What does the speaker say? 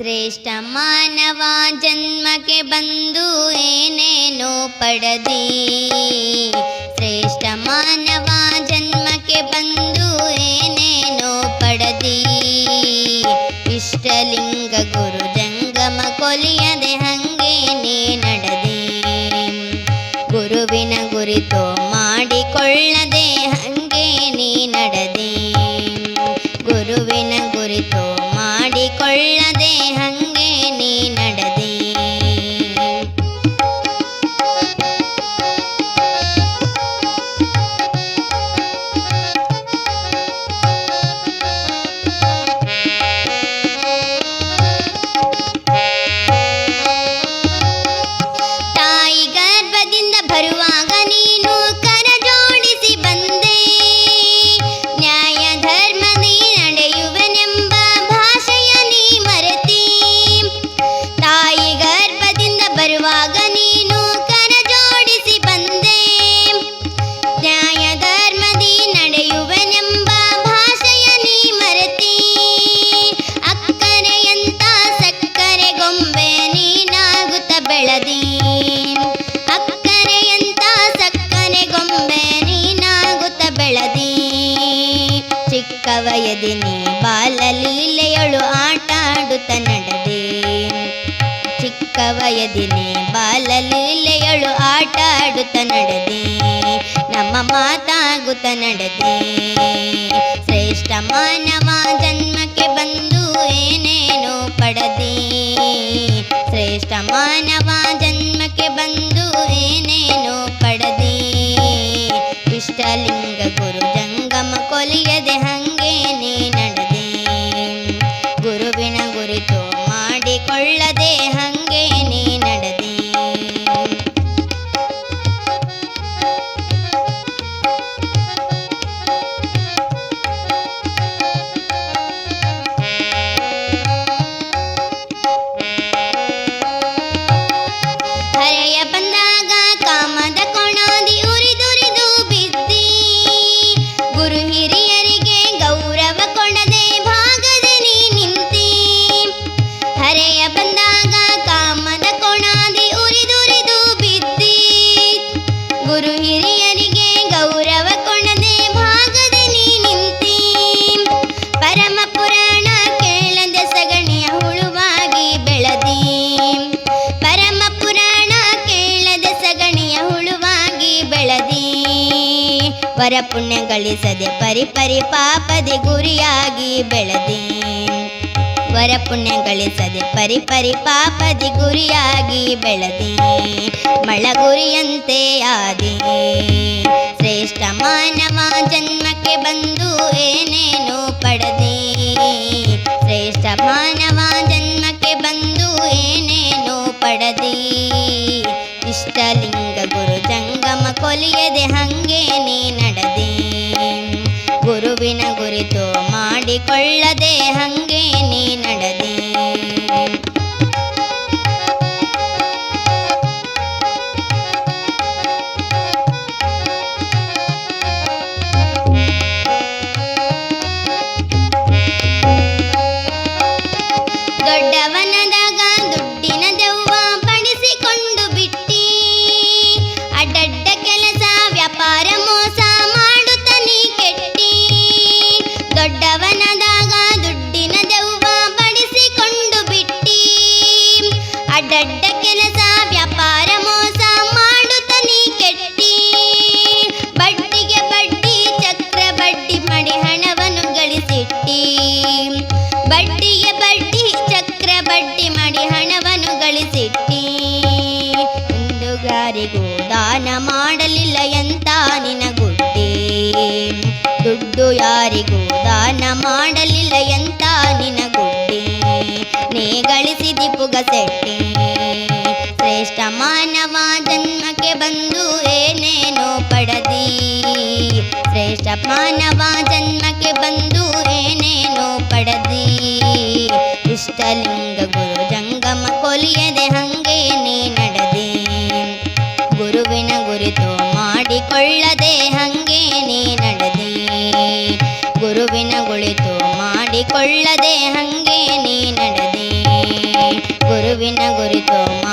ಶ್ರೇಷ್ಠ ಮಾನವ ಜನ್ಮಕ್ಕೆ ಬಂದು ಏನೇನೋ ಪಡದಿ. ಶ್ರೇಷ್ಠ ಮಾನವ ಜನ್ಮಕ್ಕೆ ಬಂದು ಏನೇನೋ ಪಡದಿ. ಇಷ್ಟಲಿಂಗ ಗುರು ಜಂಗಮ ಕೊಲಿಯದೆ ಹಂಗೆ ನೀ ನಡೆದಿ. ಗುರುವಿನ ಗುರಿತು ಮಾಡಿಕೊಳ್ಳದೆ ಹಂಗೆ ಚಿಕ್ಕ ಬಾಲ ಲೀಲೆಯಳು ಆಟಾಡುತ್ತ ನಡೆದೆ ಚಿಕ್ಕ ವಯದಿನಿ ಬಾಲಲೀಲೆಯಳು ಆಟಾಡುತ್ತ ನಡೆದೆ ನಮ್ಮ ಮಾತಾಗುತ್ತ ನಡೆದೆ ಶ್ರೇಷ್ಠ ಮಾನವ ಜನ್ಮಕ್ಕೆ ಬಂದು ಏನೇನೋ ಪಡೆದೆ. ಶ್ರೇಷ್ಠ ಮಾನವ ಜನ್ಮಕ್ಕೆ ಬಂದು ಏನೇನೋ ಪಡೆದೆ. ಇಷ್ಟಲಿಂಗ ವರ ಪುಣ್ಯ ಗಳಿಸದೆ ಪರಿ ಪರಿ ಪಾಪದಿ ಗುರಿಯಾಗಿ ಬೆಳದಿ. ವರ ಪುಣ್ಯ ಗಳಿಸದೆ ಪರಿ ಪರಿ ಪಾಪದಿ ಗುರಿಯಾಗಿ ಬೆಳದಿ. ಮಳಗುರಿಯಂತೆ ಆದಿ. ಶ್ರೇಷ್ಠ ಮಾನವ ಜನ್ಮಕ್ಕೆ ಬಂದು ಏನೇನು ಪಡೆದೆ. ಶ್ರೇಷ್ಠ ಮಾನವ ಗುರುವಿನ ಗುರಿತು ಮಾಡಿಕೊಳ್ಳದೆ ಹಂಗೆ ಕೆಲಸ, ವ್ಯಾಪಾರ ಮೋಸ ಮಾಡುತ್ತ ನೀ ಕೆಟ್ಟಿ. ಬಡ್ಡಿಗೆ ಬಡ್ಡಿ, ಚಕ್ರ ಬಡ್ಡಿ ಮಾಡಿ ಹಣವನ್ನು ಗಳಿಸಿಟ್ಟಿ. ಬಡ್ಡಿಗೆ ಬಡ್ಡಿ, ಚಕ್ರ ಬಡ್ಡಿ ಮಾಡಿ ಹಣವನ್ನು ಗಳಿಸಿಟ್ಟಿ. ಹಿಂದುಗಾರಿಗೂ ದಾನ ಮಾಡಲಿಲ್ಲ ಎಂತ ನಿನಗುಡ್ಡೆ ದುಡ್ಡು ಯಾರಿಗೂ ದಾನ ಮಾಡಲಿಲ್ಲ ಎಂತ ನಿನಗುಡ್ಡೆ ನೇ ಗಳಿಸಿದಿ ಪುಗಸೆಟ್ಟಿ. ಮಾನವ ಜನ್ಮಕ್ಕೆ ಬಂದು ಏನೇನೋ ಪಡದಿ. ಶ್ರೇಷ್ಠ ಮಾನವ ಜನ್ಮಕ್ಕೆ ಬಂದು ಏನೇನೋ ಪಡದಿ. ಇಷ್ಟಲಿಂಗ ಗುರು ಜಂಗಮ ಕೊಲಿಯದೆ ಹಂಗೆ ನೀ ನಡೆದಿ. ಗುರುವಿನ ಗುರಿತು ಮಾಡಿಕೊಳ್ಳದೆ ಹಂಗೆ ನೀ ನಡೆದಿ. ಗುರುವಿನ ಗುಳಿತು ಮಾಡಿಕೊಳ್ಳದೆ ಹಂಗೆ ನೀ ನಡೆದೆ. ಗುರುವಿನ ಗುರಿತು